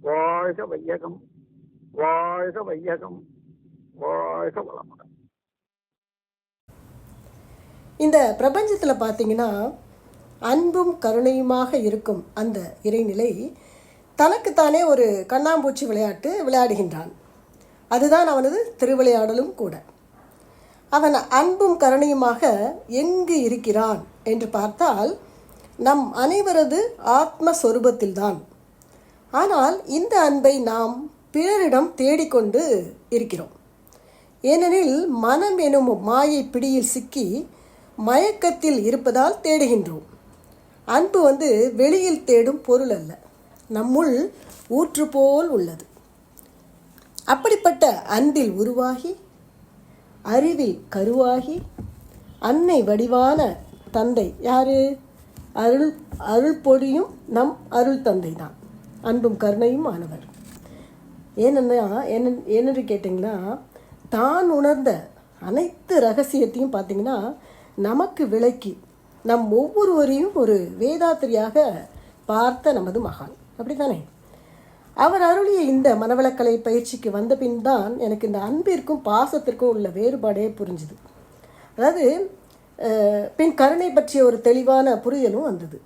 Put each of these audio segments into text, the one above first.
வாழ்க வையகம் வாழ்க வையகம் வாழ்க வளமுடன். இந்த பிரபஞ்சத்தில் பார்த்தீங்கன்னா அன்பும் கருணையுமாக இருக்கும் அந்த இறைநிலை தனக்குத்தானே ஒரு கண்ணாம்பூச்சி விளையாட்டு விளையாடுகின்றான். அதுதான் அவனது திருவிளையாடலும் கூட. அவன் அன்பும் கருணையுமாக எங்கு இருக்கிறான் என்று பார்த்தால் நம் அனைவரது ஆத்மஸ்வரூபத்தில்தான் ஆனால் இந்த அன்பை நாம் பிறரிடம் தேடிக்கொண்டு இருக்கிறோம். ஏனெனில் மனம் எனும் மாயை பிடியில் சிக்கி மயக்கத்தில் இருப்பதால் தேடுகின்றோம். அன்பு வந்து வெளியில் தேடும் பொருள் அல்ல நம்முள் ஊற்று போல் உள்ளது. அப்படிப்பட்ட அன்பில் உருவாகி அறிவில் கருவாகி அன்னை வடிவான தந்தை யாரு? அருள் அருள் பொடியும் நம் அருள் தந்தை தான் அன்பும் கருணையும் ஆனவர். ஏனென்னா என்ன என்னென்று கேட்டிங்கன்னா தான் உணர்ந்த அனைத்து ரகசியத்தையும் பார்த்தீங்கன்னா நமக்கு விளக்கி நம் ஒவ்வொருவரையும் ஒரு வேதாத்திரியாக பார்த்த நமது மகான். அப்படித்தானே? அவர் அருளிய இந்த மனவளக்கலை பயிற்சிக்கு வந்த பின் தான் எனக்கு இந்த அன்பிற்கும் பாசத்திற்கும் உள்ள வேறுபாடே புரிஞ்சுது. அதாவது பின் கருணை பற்றிய ஒரு தெளிவான புரிதலும் வந்தது.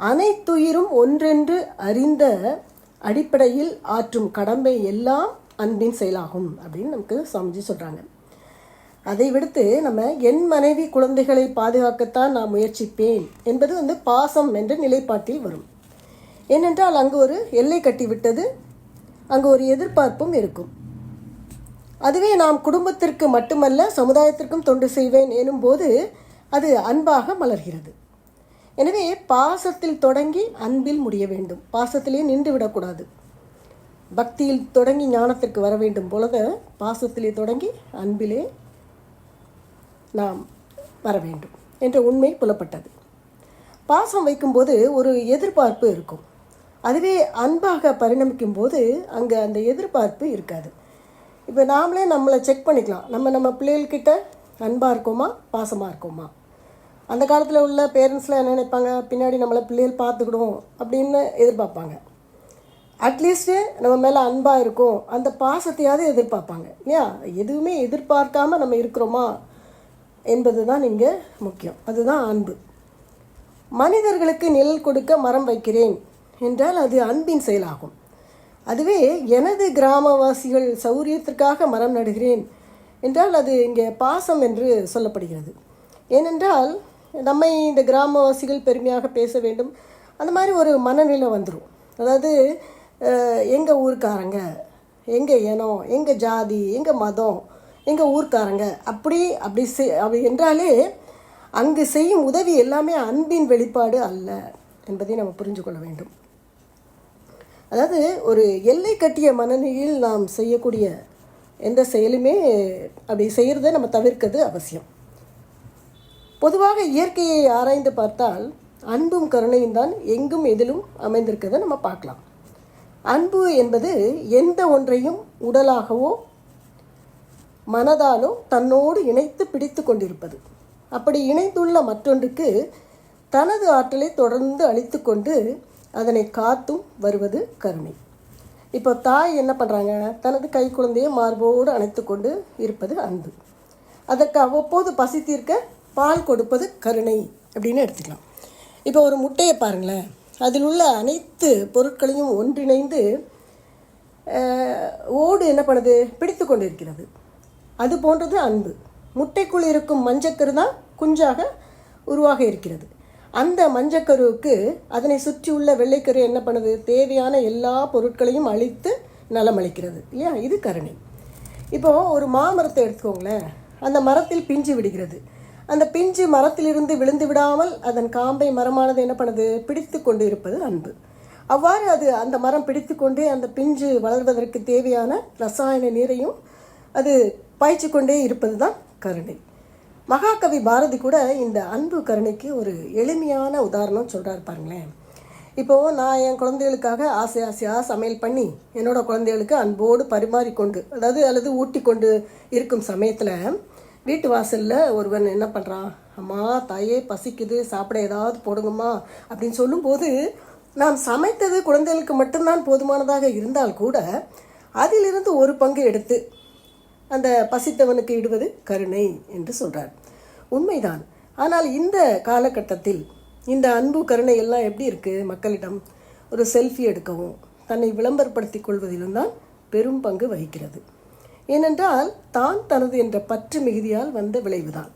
அனைத்துயிரும் ஒன்றென்று அறிந்த அடிப்படையில் ஆற்றும் கடமை எல்லாம் அன்பின் செயலாகும் அப்படின்னு நமக்கு சமைச்சு சொல்கிறாங்க அதை விடுத்து நம்ம என் மனைவி குழந்தைகளை பாதுகாக்கத்தான் நான் முயற்சிப்பேன் என்பது வந்து பாசம் என்ற நிலைப்பாட்டில் வரும். ஏனென்றால் அங்கு ஒரு எல்லை கட்டிவிட்டது அங்கு ஒரு எதிர்பார்ப்பும் இருக்கும். அதுவே நாம் குடும்பத்திற்கு மட்டுமல்ல சமுதாயத்திற்கும் தொண்டு செய்வேன் எனும்போது அது அன்பாக மலர்கிறது. எனவே பாசத்தில் தொடங்கி அன்பில் முடிய வேண்டும். பாசத்திலே நின்று விடக்கூடாது. பக்தியில் தொடங்கி ஞானத்திற்கு வர வேண்டும் பொழுது பாசத்திலே தொடங்கி அன்பிலே நாம் வர வேண்டும் என்ற உண்மை புலப்பட்டது. பாசம் வைக்கும்போது ஒரு எதிர்பார்ப்பு இருக்கும். அதுவே அன்பாக பரிணமிக்கும் போது அங்கே அந்த எதிர்பார்ப்பு இருக்காது. இப்போ நாமளே நம்மளை செக் பண்ணிக்கலாம். நம்ம நம்ம பிள்ளைகள்கிட்ட அன்பாக இருக்கோமா? பாசமாக இருக்கோமா? அந்த காலத்தில் உள்ள பேரண்ட்ஸ்லாம் என்ன நினைப்பாங்க? பின்னாடி நம்மளை பிள்ளைகள் பார்த்துக்கிடுவோம் அப்படின்னு எதிர்பார்ப்பாங்க. அட்லீஸ்ட்டு நம்ம மேலே அன்பாக இருக்கும். அந்த பாசத்தையாவது எதிர்பார்ப்பாங்க. இல்லையா? எதுவுமே எதிர்பார்க்காம நம்ம இருக்கிறோமா? என்பது தான் இங்கே முக்கியம். அதுதான் அன்பு. மனிதர்களுக்கு நிழல் கொடுக்க மரம் வைக்கிறேன் என்றால் அது அன்பின் செயலாகும். அதுவே எனது கிராமவாசிகள் சௌரியத்திற்காக மரம் நடுகிறேன் என்றால் அது இங்கே பாசம் என்று சொல்லப்படுகிறது. ஏனென்றால் நம்மை இந்த கிராமவாசிகள் பெருமையாக பேச வேண்டும். அந்த மாதிரி ஒரு மனநிலை வந்துடும் அதாவது எங்கள் ஊர்க்காரங்க எங்கள் இனம் எங்கள் ஜாதி எங்கள் மதம் எங்கள் ஊர்க்காரங்க அப்படி அப்படி செய் அப்படி என்றாலே அங்கு செய்யும் உதவி எல்லாமே அன்பின் வெளிப்பாடு அல்ல என்பதை நம்ம புரிஞ்சு கொள்ள வேண்டும். அதாவது ஒரு எல்லை கட்டிய மனநிலையில் நாம் செய்யக்கூடிய எந்த செயலுமே அப்படி செய்கிறத நம்ம தவிர்க்கிறது அவசியம். பொதுவாக இயற்கையை ஆராய்ந்து பார்த்தால் அன்பும் கருணையும் தான் எங்கும் எதிலும் அமைந்திருக்கிறத நம்ம பார்க்கலாம். அன்பு என்பது எந்த ஒன்றையும் உடலாகவோ மனதாலோ தன்னோடு இணைத்து பிடித்து கொண்டிருப்பது. அப்படி இணைந்துள்ள மற்றொன்றுக்கு தனது ஆற்றலை தொடர்ந்து அழித்து கொண்டு அதனை காத்தும் வருவது கருணை. இப்போ தாய் என்ன பண்ணுறாங்க தனது கை குழந்தையை மார்போடு அணைத்து கொண்டு இருப்பது அன்பு. அதற்கு அவ்வப்போது பசி தீர்க்க பால் கொடுப்பது கருணை அப்படின்னு எடுத்துக்கலாம். இப்போ ஒரு முட்டையை பாருங்களேன். அதில் உள்ள அனைத்து பொருட்களையும் ஒன்றிணைந்து ஓடு என்ன பண்ணுது? பிடித்து கொண்டு இருக்கிறது அது போன்றது அன்பு. முட்டைக்குள் இருக்கும் மஞ்சக்கரு தான் குஞ்சாக உருவாக இருக்கிறது. அந்த மஞ்சக்கருவுக்கு அதனை சுற்றியுள்ள வெள்ளைக்கரு என்ன பண்ணுது? தேவையான எல்லா பொருட்களையும் அழித்து நலமளிக்கிறது இல்லையா? இது கருணை. இப்போ ஒரு மாமரத்தை எடுத்துக்கோங்களேன். அந்த மரத்தில் பிஞ்சு விடுகிறது. அந்த பிஞ்சு மரத்திலிருந்து விழுந்து விடாமல் அதன் காம்பை மரமானது என்ன பண்ணுது? பிடித்து கொண்டு இருப்பது அன்பு. அவ்வாறு அது அந்த மரம் பிடித்து கொண்டே அந்த பிஞ்சு வளர்வதற்கு தேவையான ரசாயன நீரையும் அது பாய்ச்சி கொண்டே இருப்பது தான் கருணை. மகாகவி பாரதி கூட இந்த அன்பு கருணைக்கு ஒரு எளிமையான உதாரணம் சொல்கிறார் பாருங்களேன். இப்போது நான் என் குழந்தைகளுக்காக ஆசை ஆசையாக சமையல் பண்ணி என்னோட குழந்தைகளுக்கு அன்போடு பரிமாறிக்கொண்டு அதாவது அல்லது ஊட்டி கொண்டு இருக்கும் சமயத்தில் வீட்டு வாசலில் ஒருவன் என்ன பண்ணுறான் அம்மா தாயே பசிக்குது சாப்பிட ஏதாவது போடுங்கம்மா அப்படின்னு சொல்லும்போது நாம் சமைத்தது குழந்தைகளுக்கு மட்டும்தான் போதுமானதாக இருந்தால் கூட அதிலிருந்து ஒரு பங்கு எடுத்து அந்த பசித்தவனுக்கு இடுவது கருணை என்று சொல்கிறார் உண்மைதான். ஆனால் இந்த காலகட்டத்தில் இந்த அன்பு கருணை எல்லாம் எப்படி இருக்குது மக்களிடம் ஒரு செல்ஃபி எடுக்கவும் தன்னை விளம்பரப்படுத்திக் கொள்வதிலும் தான் பெரும் பங்கு வகிக்கிறது. ஏனென்றால் தான் தனது என்ற பற்று மிகுதியால் வந்த விளைவுதான்.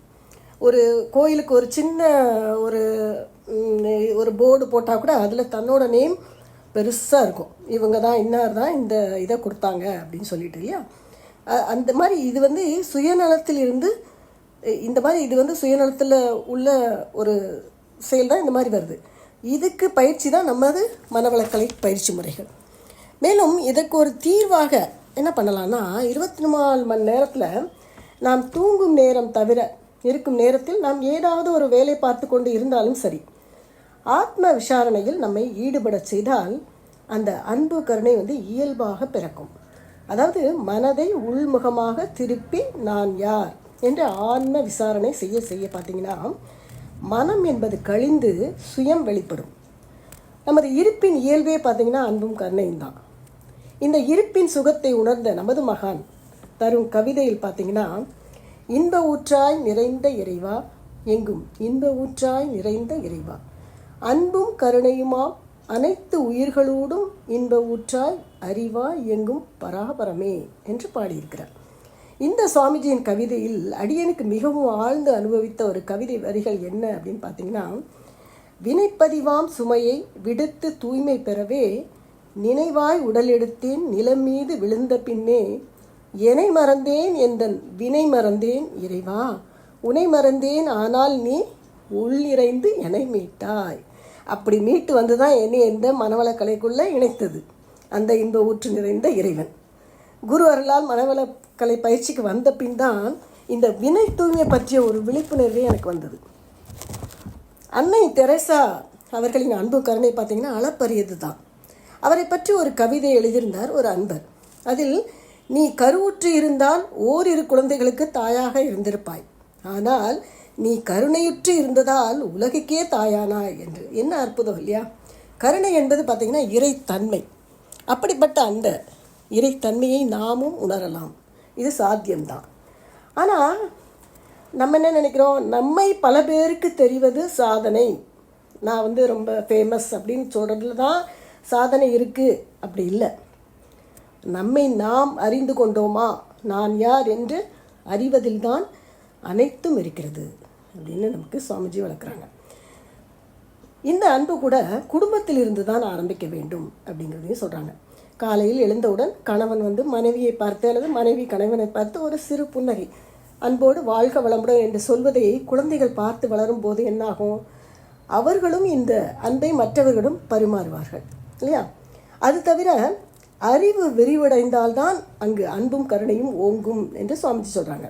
ஒரு கோயிலுக்கு ஒரு சின்ன ஒரு ஒரு போர்டு போட்டால் கூட அதில் தன்னோட நேம் பெருசாக இருக்கும். இவங்க தான் இன்னார் தான் இந்த இதை கொடுத்தாங்க அப்படின்னு சொல்லிட்டு இல்லையா? அந்த மாதிரி இது வந்து சுயநலத்தில் இருந்து இந்த மாதிரி இது வந்து சுயநலத்தில் உள்ள ஒரு செயல் தான் இந்த மாதிரி வருது. இதுக்கு பயிற்சி தான் நமது மனவளக்கலை பயிற்சி முறைகள். மேலும் இதற்கு ஒரு தீர்வாக என்ன பண்ணலாம்னா இருபத்தி நாலு மணி நேரத்தில் நாம் தூங்கும் நேரம் தவிர இருக்கும் நேரத்தில் நாம் ஏதாவது ஒரு வேலை பார்த்து கொண்டு இருந்தாலும் சரி. ஆத்ம விசாரணையில் நம்மை ஈடுபடச் செய்தால் அந்த அன்பு கருணை வந்து இயல்பாக பிறக்கும். அதாவது மனதை உள்முகமாக திருப்பி நான் யார் என்று ஆன்ம விசாரணை செய்ய செய்ய பார்த்தீங்கன்னா மனம் என்பது கழிந்து சுயம் வெளிப்படும். நமது இருப்பின் இயல்பே பார்த்தீங்கன்னா அன்பும் கருணையும் தான். இந்த இருப்பின் சுகத்தை உணர்ந்த நமது மகான் தரும் கவிதையில் பார்த்தீங்கன்னா இன்ப ஊற்றாய் நிறைந்த இறைவா எங்கும் இன்ப ஊற்றாய் நிறைந்த இறைவா. அன்பும் கருணையுமாம் அனைத்து உயிர்களோடும் இன்ப ஊற்றாய் அறிவாய் எங்கும் பராபரமே என்று பாடியிருக்கிறார். இந்த சுவாமிஜியின் கவிதையில் அடியனுக்கு மிகவும் ஆழ்ந்து அனுபவித்த ஒரு கவிதை வரிகள் என்ன அப்படின்னு பார்த்தீங்கன்னா வினைப்பதிவாம் சுமையை விடுத்து தூய்மை பெறவே நினைவாய் உடலெடுத்தேன் நிலம் மீது விழுந்த பின்னே எனை மறந்தேன் எந்தன் வினை மறந்தேன் இறைவா? உனை மறந்தேன் ஆனால் நீ உள்ளிறைந்து என்னை மீட்டாய். அப்படி மீட்டு வந்து தான் என்னை இந்த மனவளக்கலைக்குள்ளே இணைத்தது. அந்த இன்ப ஊற்று நிறைந்த இறைவன். குரு அருளால் மனவளக்கலை பயிற்சிக்கு வந்த பின் தான் இந்த வினை தூய்மை பற்றிய ஒரு விழிப்புணர்வே எனக்கு வந்தது. அன்னை தெரசா அவர்களின் அன்பு கருணை பார்த்தீங்கன்னா அளப்பரியது தான் அவரை பற்றி ஒரு கவிதை எழுதியிருந்தார் ஒரு அன்பர். அதில் நீ கருவுற்று இருந்தால் ஓரிரு குழந்தைகளுக்கு தாயாக இருந்திருப்பாய். ஆனால் நீ கருணையுற்று இருந்ததால் உலகுக்கே தாயானா என்று. என்ன அற்புதம் இல்லையா? கருணை என்பது பார்த்தீங்கன்னா இறைத்தன்மை. அப்படிப்பட்ட அந்த இறைத்தன்மையை நாமும் உணரலாம். இது சாத்தியம்தான். ஆனால் நம்ம என்ன நினைக்கிறோம்? நம்மை பல பேருக்கு தெரிவது சாதனை. நான் வந்து ரொம்ப ஃபேமஸ் அப்படின்னு சொல்கிறதுல தான் சாதனை இருக்குது அப்படி இல்லை. நம்மை நாம் அறிந்து கொண்டோமா? நான் யார் என்று அறிவதில்தான் அனைத்தும் இருக்கிறது அப்படின்னு நமக்கு சுவாமிஜி வளர்க்குறாங்க. இந்த அன்பு கூட குடும்பத்தில் இருந்து தான் ஆரம்பிக்க வேண்டும் அப்படிங்கிறதையும் சொல்கிறாங்க காலையில் எழுந்தவுடன் கணவன் வந்து மனைவியை பார்த்து அல்லது மனைவி கணவனை பார்த்து ஒரு சிறு புன்னகை. அன்போடு வாழ்க வளமுடன் என்று சொல்வதை குழந்தைகள் பார்த்து வளரும் போது என்னாகும்? அவர்களும் இந்த அன்பை மற்றவர்களும் பரிமாறுவார்கள். இல்லையா? அது தவிர அறிவு விரிவடைந்தால்தான் அங்கு அன்பும் கருணையும் ஓங்கும் என்று சுவாமிஜி சொல்கிறாங்க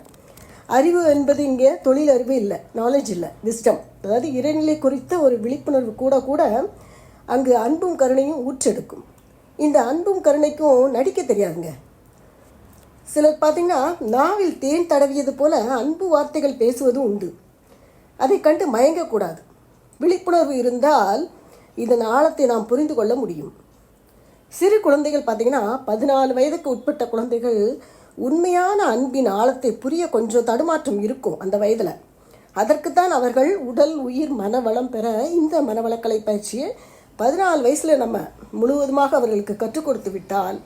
அறிவு என்பது இங்கே தொழில் அறிவு இல்லை நாலேஜ் இல்லை விஸ்டம் அதாவது இறைநிலை குறித்த ஒரு விழிப்புணர்வு கூட கூட அங்கு அன்பும் கருணையும் ஊற்றெடுக்கும். இந்த அன்பும் கருணைக்கும் நடிக்க தெரியாதுங்க. சிலர் பார்த்தீங்கன்னா நாவில் தேன் தடவியது போல அன்பு வார்த்தைகள் பேசுவதும் உண்டு. அதை கண்டு மயங்கக்கூடாது. விழிப்புணர்வு இருந்தால் இதன் ஆழத்தை நாம் புரிந்து கொள்ள முடியும். சிறு குழந்தைகள் பார்த்தீங்கன்னா பதினாலு வயதுக்கு உட்பட்ட குழந்தைகள் உண்மையான அன்பின் ஆழத்தை புரிய கொஞ்சம் தடுமாற்றம் இருக்கும் அந்த வயதில். அதற்குத்தான் அவர்கள் உடல் உயிர் மனவளம் பெற இந்த மனவளக்கலை பயிற்சியை பதினாலு வயசில் நம்ம முழுவதுமாக அவர்களுக்கு கற்றுக் கொடுத்து விட்டால்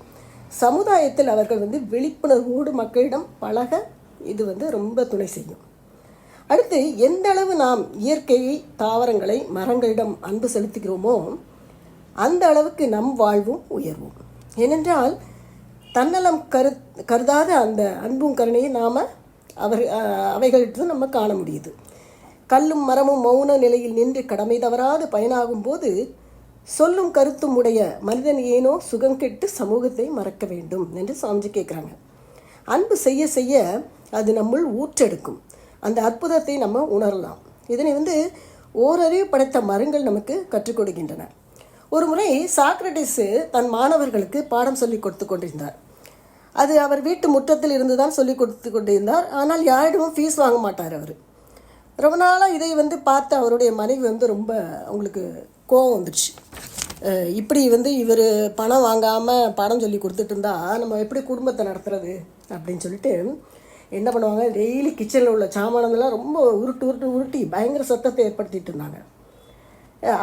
சமுதாயத்தில் அவர்கள் வந்து விழிப்புணர்வோடு மக்களிடம் பழக இது வந்து ரொம்ப துணை செய்யும். அடுத்து எந்த அளவு நாம் இயற்கையை தாவரங்களை மரங்களிடம் அன்பு செலுத்துகிறோமோ அந்த அளவுக்கு நம் வாழ்வும் உயர்வும். ஏனென்றால் தன்னலம் கரு கருதாத அந்த அன்பும் கருணையை நாம் அவர் அவைகளிட்டு நம்ம காண முடியுது. கல்லும் மரமும் மௌன நிலையில் நின்று கடமை தவறாது பயனாகும் போது சொல்லும் கருத்தும் உடைய மனிதன் ஏனோ சுகம் கெட்டு சமூகத்தை மறக்க வேண்டும் என்று சாமிஜி கேட்குறாங்க அன்பு செய்ய செய்ய அது நம்முள் ஊற்றெடுக்கும். அந்த அற்புதத்தை நம்ம உணரலாம். இதனை வந்து ஓரறிவு படைத்த மரங்கள் நமக்கு கற்றுக் கொடுக்கின்றன. ஒரு முறை சாக்ரட்டிஸு தன் மாணவர்களுக்கு பாடம் சொல்லி கொடுத்து கொண்டிருந்தார். அது அவர் வீட்டு முற்றத்தில் இருந்து தான் சொல்லி கொடுத்து கொண்டிருந்தார். ஆனால் யாரிடமும் ஃபீஸ் வாங்க மாட்டார் அவர். ரொம்ப நாளாக இதை வந்து பார்த்து அவருடைய மனைவி வந்து ரொம்ப அவங்களுக்கு கோபம் வந்துடுச்சு இப்படி வந்து இவர் பணம் வாங்காமல் பணம் சொல்லி கொடுத்துட்டு இருந்தா நம்ம எப்படி குடும்பத்தை நடத்துறது? அப்படின்னு சொல்லிட்டு என்ன பண்ணுவாங்க டெய்லி கிச்சனில் உள்ள சாமானங்கள்லாம் ரொம்ப உருட்டு உருட்டு உருட்டி பயங்கர சத்தத்தை ஏற்படுத்திட்டு இருந்தாங்க.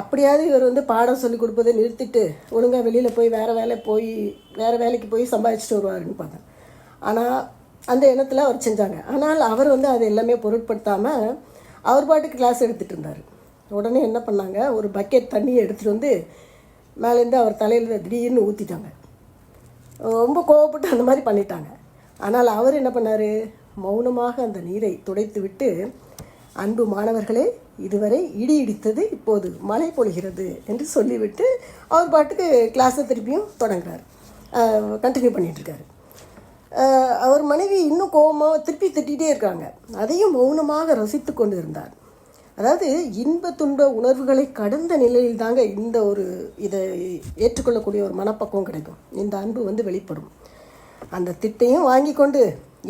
அப்படியாவது இவர் வந்து பாடம் சொல்லி கொடுப்பதை நிறுத்திட்டு ஒழுங்காக வெளியில் போய் வேறு வேலை போய் வேறு வேலைக்கு போய் சம்பாதிச்சுட்டு வருவாருன்னு பார்த்தேன். ஆனால் அந்த எண்ணத்தில் அவர் செஞ்சாங்க. ஆனால் அவர் வந்து அதை எல்லாமே பொருட்படுத்தாமல் அவர் பாட்டுக்கு கிளாஸ் எடுத்துகிட்டு இருந்தார். உடனே என்ன பண்ணாங்க ஒரு பக்கெட் தண்ணியை எடுத்துகிட்டு வந்து மேலேருந்து அவர் தலையில் திடீர்னு ஊற்றிட்டாங்க ரொம்ப கோவப்பட்டு அந்த மாதிரி பண்ணிட்டாங்க. ஆனால் அவர் என்ன பண்ணார் மௌனமாக அந்த நீரை துடைத்துவிட்டு அன்பு மாணவர்களே இதுவரை இடி இடித்தது இப்போது மழை பொழிகிறது என்று சொல்லிவிட்டு அவர் பாட்டுக்கு கிளாஸை திருப்பியும் தொடங்குறார். கண்டினியூ பண்ணிகிட்ருக்காரு அவர் மனைவி இன்னும் கோபமாக திருப்பி திட்டிகிட்டே இருக்காங்க. அதையும் மௌனமாக ரசித்து கொண்டு இருந்தார் அதாவது இன்ப துன்ப உணர்வுகளை கடந்த நிலையில் தாங்க இந்த ஒரு இதை ஏற்றுக்கொள்ளக்கூடிய ஒரு மனப்பக்குவம் கிடைக்கும். இந்த அன்பு வந்து வெளிப்படும். அந்த திட்டையும் வாங்கி கொண்டு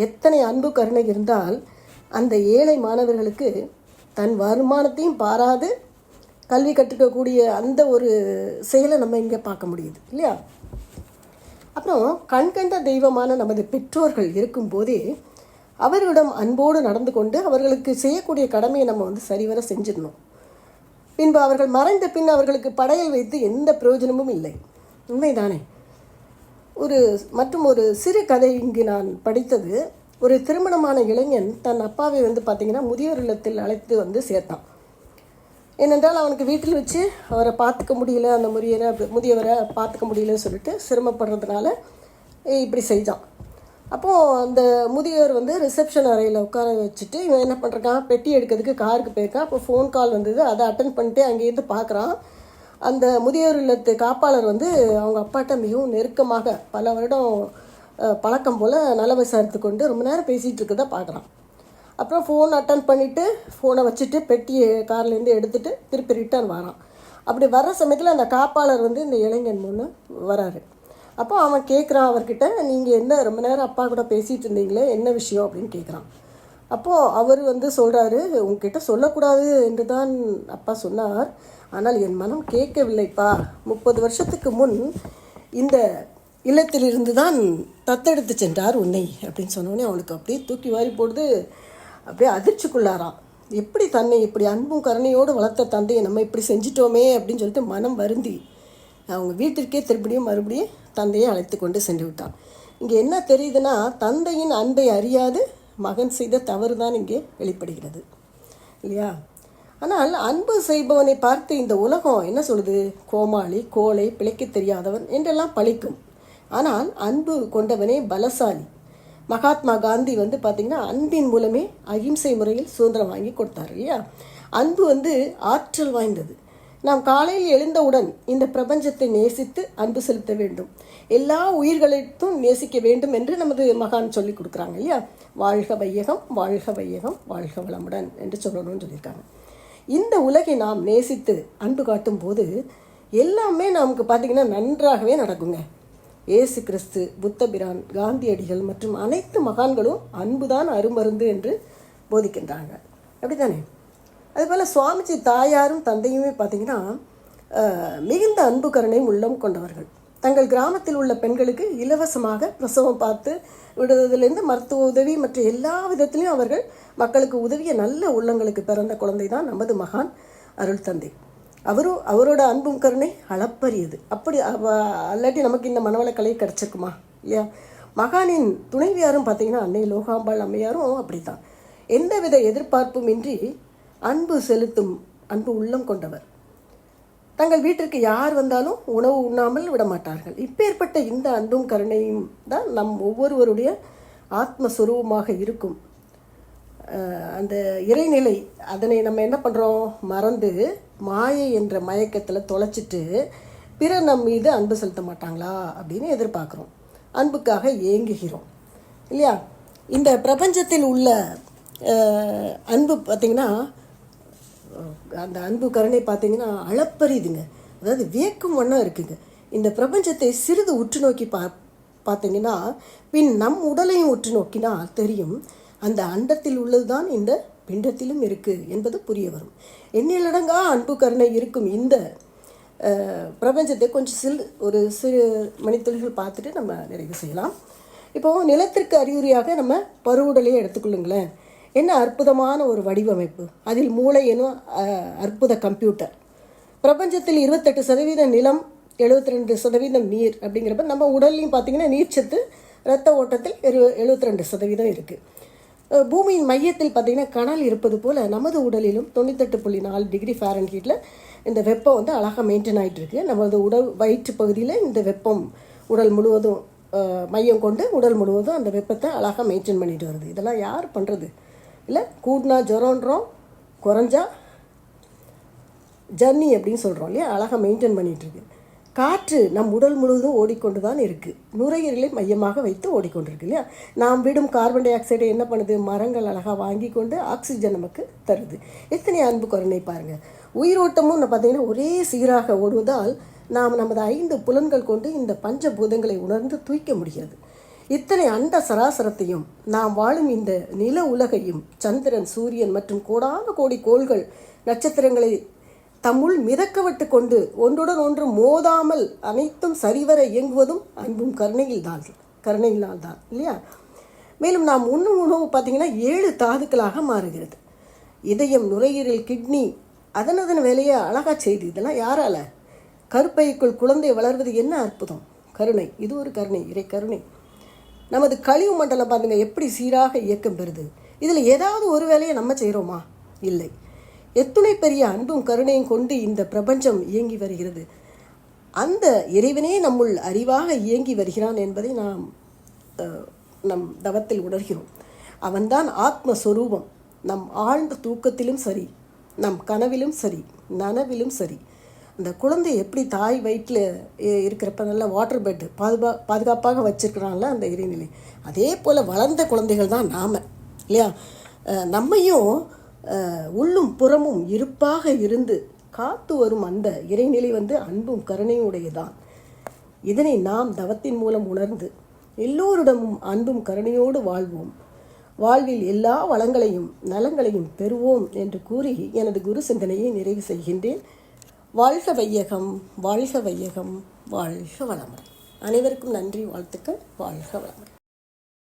எத்தனை அன்பு கருணை இருந்தால் அந்த ஏழை மாணவர்களுக்கு தன் வருமானத்தையும் பாராது கல்வி கற்றுக்கக்கூடிய அந்த ஒரு செயலை நம்ம இங்கே பார்க்க முடியுது இல்லையா? அப்புறம் கண்கண்ட தெய்வமான நமது பெற்றோர்கள் இருக்கும்போதே அவர்களிடம் அன்போடு நடந்து கொண்டு அவர்களுக்கு செய்யக்கூடிய கடமையை நம்ம வந்து சரிவர செஞ்சிடணும். பின்பு அவர்கள் மறைந்த பின் அவர்களுக்கு படையல் வைத்து எந்த பிரயோஜனமும் இல்லை. உண்மைதானே? ஒரு மற்றும் ஒரு சிறு கதை இங்கு நான் படித்தது. ஒரு திருமணமான இளைஞன் தன் அப்பாவை வந்து பார்த்திங்கன்னா முதியோர் இல்லத்தில் அழைத்து வந்து சேர்த்தான். ஏனென்றால் அவனுக்கு வீட்டில் வச்சு அவரை பார்த்துக்க முடியல அந்த முதியரை முதியவரை பார்த்துக்க முடியலன்னு சொல்லிட்டு சிரமப்படுறதுனால ஏய், இப்படி செஞ்சான் அப்போது அந்த முதியவர் வந்து ரிசப்ஷன் அறையில் உட்கார வச்சுட்டு இவன் என்ன பண்ணுறான் பெட்டி எடுக்கிறதுக்கு காருக்கு போயிருக்கான். அப்போ ஃபோன் கால் வந்தது. அதை அட்டன் பண்ணிட்டு அங்கேருந்து பார்க்குறான் அந்த முதியோர் இல்லத்து காப்பாளர் வந்து அவங்க அப்பாட்ட மிகவும் நெருக்கமாக பல வருடம் பழக்கம் போல் நல்ல விசாரித்து கொண்டு ரொம்ப நேரம் பேசிகிட்டு இருக்கதை பார்க்குறான் அப்புறம் ஃபோன் அட்டன் பண்ணிவிட்டு ஃபோனை வச்சுட்டு பெட்டியை கார்லேருந்து எடுத்துகிட்டு திருப்பி ரிட்டர்ன் வரான். அப்படி வர்ற சமயத்தில் அந்த காப்பாளர் வந்து இந்த இளைஞன் முன்னு வராரு. அப்போ அவன் கேட்குறான் அவர்கிட்ட நீங்கள் என்ன ரொம்ப நேரம் அப்பா கூட பேசிகிட்டு இருந்தீங்களே என்ன விஷயம்? அப்படின்னு கேட்குறான் அப்போது அவர் வந்து சொல்கிறாரு உங்ககிட்ட சொல்லக்கூடாது என்று தான் அப்பா சொன்னார். ஆனால் என் மனம் கேட்கவில்லைப்பா. முப்பது வருஷத்துக்கு முன் இந்த இல்லத்திலிருந்து தான் தத்தெடுத்து சென்றார் உன்னை அப்படின்னு சொன்னோடனே அவனுக்கு அப்படியே தூக்கி வாரி போடுது. அப்படியே அதிர்ச்சிக்குள்ளாராம். எப்படி தன்னை இப்படி அன்பும் கருணையோடு வளர்த்த தந்தையை நம்ம இப்படி செஞ்சிட்டோமே அப்படின்னு சொல்லிட்டு மனம் வருந்தி அவங்க வீட்டிற்கே திருப்படியும் மறுபடியும் தந்தையை அழைத்து கொண்டு சென்று விட்டான். இங்கே என்ன தெரியுதுன்னா தந்தையின் அன்பை அறியாது மகன் செய்த தவறு தான் இங்கே வெளிப்படுகிறது. இல்லையா? ஆனால் அன்பு செய்பவனை பார்த்து இந்த உலகம் என்ன சொல்லுது? கோமாளி கோழை பிழைக்க தெரியாதவன் என்றெல்லாம் பழிக்கும். ஆனால் அன்பு கொண்டவனே பலசாலி. மகாத்மா காந்தி வந்து பார்த்திங்கன்னா அன்பின் மூலமே அகிம்சை முறையில் சுதந்திரம் வாங்கி கொடுத்தார் இல்லையா? அன்பு வந்து ஆற்றல் வாய்ந்தது. நாம் காலையில் எழுந்தவுடன் இந்த பிரபஞ்சத்தை நேசித்து அன்பு செலுத்த வேண்டும். எல்லா உயிர்களைத்தும் நேசிக்க வேண்டும் என்று நமது மகான் சொல்லி கொடுக்குறாங்க இல்லையா? வாழ்க வையகம் வாழ்க வையகம் வாழ்க வளமுடன் என்று சொல்லணும்னு சொல்லியிருக்காங்க. இந்த உலகை நாம் நேசித்து அன்பு காட்டும் போது எல்லாமே நமக்கு பார்த்திங்கன்னா நன்றாகவே நடக்குங்க. இயேசு கிறிஸ்து புத்தபிரான் காந்தியடிகள் மற்றும் அனைத்து மகான்களும் அன்புதான் அருமருந்து என்று போதிக்கின்றாங்க. அப்படிதானே அதுபோல் சுவாமிஜி தாயாரும் தந்தையுமே பார்த்தீங்கன்னா மிகுந்த அன்பு கருணையும் உள்ளம் கொண்டவர்கள். தங்கள் கிராமத்தில் உள்ள பெண்களுக்கு இலவசமாக பிரசவம் பார்த்து விடுவதிலிருந்து மருத்துவ உதவி மற்ற எல்லா விதத்திலையும் அவர்கள் மக்களுக்கு உதவிய நல்ல உள்ளங்களுக்கு பிறந்த குழந்தை தான் நமது மகான் அருள் தந்தை. அவரும் அவரோட அன்பும் கருணை அளப்பரியது. அப்படி அல்லாட்டி நமக்கு இந்த மனவளக்கலை கிடச்சிருக்குமா? இல்லையா மகானின் துணைவியாரும் பார்த்தீங்கன்னா அன்னை லோகாம்பாள் அம்மையாரும் அப்படித்தான். எந்தவித எதிர்பார்ப்பும் இன்றி அன்பு செலுத்தும் அன்பு உள்ளம் கொண்டவர். தங்கள் வீட்டிற்கு யார் வந்தாலும் உணவு உண்ணாமல் விட மாட்டார்கள் இப்பேற்பட்ட இந்த அன்பும் கருணையும் தான் நம் ஒவ்வொருவருடைய ஆத்மஸ்வரூபமாக இருக்கும். அந்த இறைநிலை அதனை நம்ம என்ன பண்ணுறோம் மறந்து மாயை என்ற மயக்கத்தில் தொலைச்சிட்டு பிறர் நம் மீது அன்பு செலுத்த மாட்டாங்களா அப்படின்னு எதிர்பார்க்குறோம். அன்புக்காக ஏங்குகிறோம். இல்லையா? இந்த பிரபஞ்சத்தில் உள்ள அன்பு பார்த்திங்கன்னா அந்த அன்பு கருணை பார்த்தீங்கன்னா அளப்பரியுதுங்க அதாவது வியக்கும் வண்ணம் இருக்குங்க. இந்த பிரபஞ்சத்தை சிறிது உற்று நோக்கி பா பார்த்தீங்கன்னா பின் நம் உடலையும் உற்று நோக்கினா தெரியும். அந்த அண்டத்தில் உள்ளதுதான் இந்த பிண்டத்திலும் இருக்குது என்பது புரிய வரும். எண்ணிலடங்கா அன்பு கருணை இருக்கும் இந்த பிரபஞ்சத்தை கொஞ்சம் சில் ஒரு சிறு மணித்துளிகள் பார்த்துட்டு நம்ம நிறைவு செய்யலாம். இப்போது நிலத்திற்கு அறிகுறியாக நம்ம பருவுடலையே எடுத்துக்கொள்ளுங்களேன். என்ன அற்புதமான ஒரு வடிவமைப்பு. அதில் மூளை எனும் அற்புத கம்ப்யூட்டர். பிரபஞ்சத்தில் இருபத்தெட்டு சதவீத நிலம் எழுபத்தி ரெண்டு சதவீதம் நீர் அப்படிங்கிறப்ப நம்ம உடல்லையும் பார்த்தீங்கன்னா நீர்ச்சத்து இரத்த ஓட்டத்தில் எழு எழுபத்தி ரெண்டு சதவீதம் இருக்குது பூமியின் மையத்தில் பார்த்திங்கன்னா கனல் இருப்பது போல் நமது உடலிலும் தொண்ணூத்தெட்டு புள்ளி நாலு டிகிரி ஃபாரன்ஹீட்டில் இந்த வெப்பம் வந்து அழகாக மெயின்டைன் ஆகிட்டு இருக்கு நமது உடல் வயிற்று பகுதியில் இந்த வெப்பம் உடல் முழுவதும் மையம் கொண்டு உடல் முழுவதும் அந்த வெப்பத்தை அழகாக மெயின்டைன் பண்ணிட்டு வருது. இதெல்லாம் யார் பண்ணுறது இல்லை கூடினா ஜுரன்றோம் குறைஞ்சா ஜர்னி அப்படின்னு சொல்கிறோம் இல்லையா? அழகாக மெயின்டைன் பண்ணிகிட்ருக்கு காற்று நம் உடல் முழுவதும் ஓடிக்கொண்டு தான் இருக்குது நுரையீரலை மையமாக வைத்து ஓடிக்கொண்டிருக்கு இல்லையா? நாம் விடும் கார்பன் டை ஆக்சைடை என்ன பண்ணுது? மரங்கள் அழகாக வாங்கி கொண்டு ஆக்சிஜன் நமக்கு தருது. எத்தனை அன்பு கருணை பாருங்கள் உயிரோட்டமும் நான் பார்த்தீங்கன்னா ஒரே சீராக ஓடுவதால் நாம் நமது ஐந்து புலன்கள் கொண்டு இந்த பஞ்சபூதங்களை உணர்ந்து தூய்க்க முடிகிறது. இத்தனை அண்ட சராசரத்தையும் நாம் வாழும் இந்த நில உலகையும் சந்திரன் சூரியன் மற்றும் கோடான கோடி கோள்கள் நட்சத்திரங்களை தம்முள் மிதக்கவிட்டு கொண்டு ஒன்றுடன் ஒன்று மோதாமல் அனைத்தும் சரிவர இயங்குவதும் அன்பும் கருணையில் தான் கருணையினால் தான் இல்லையா? மேலும் நாம் உண்ணும் உணவு பார்த்தீங்கன்னா ஏழு தாதுக்களாக மாறுகிறது. இதயம் நுரையீரல் கிட்னி அதன் அதன் வேலையை அழகா செய்து இதெல்லாம் யாரால? கருப்பைக்குள் குழந்தை வளர்வது என்ன அற்புதம்? கருணை இது ஒரு கருணை இறை கருணை. நமது கழிவு மண்டலம் பாருங்க எப்படி சீராக இயக்கம் பெறுது. இதில் ஏதாவது ஒரு வேலையை நம்ம செய்கிறோமா? இல்லை. எத்துணை பெரிய அன்பும் கருணையும் கொண்டு இந்த பிரபஞ்சம் இயங்கி வருகிறது. அந்த இறைவனே நம்முள் அறிவாக இயங்கி வருகிறான் என்பதை நாம் நம் தவத்தில் உணர்கிறோம். அவன்தான் ஆத்மஸ்வரூபம். நம் ஆழ்ந்த தூக்கத்திலும் சரி நம் கனவிலும் சரி நனவிலும் சரி. அந்த குழந்தை எப்படி தாய் வயிற்றில் இருக்கிறப்ப நல்ல வாட்டர் பெட் பாதுகா பாதுகாப்பாக வச்சுருக்கிறாங்கள அந்த இறைநிலை. அதே போல் வளர்ந்த குழந்தைகள் தான் நாம் இல்லையா? நம்மையும் உள்ளும் புறமும் இருப்பாக இருந்து காத்து வரும் அந்த இறைநிலை வந்து அன்பும் கருணையும் உடையதான். இதனை நாம் தவத்தின் மூலம் உணர்ந்து எல்லோரிடமும் அன்பும் கருணையோடு வாழ்வோம். வாழ்வில் எல்லா வளங்களையும் நலங்களையும் பெறுவோம் என்று கூறி எனது குரு சிந்தனையை நிறைவு செய்கின்றேன். வாழ்க வையகம் வாழ்க வையகம் வாழ்க வளமுடன். அனைவருக்கும் நன்றி வாழ்த்துக்கள் வாழ்க வளமுடன்.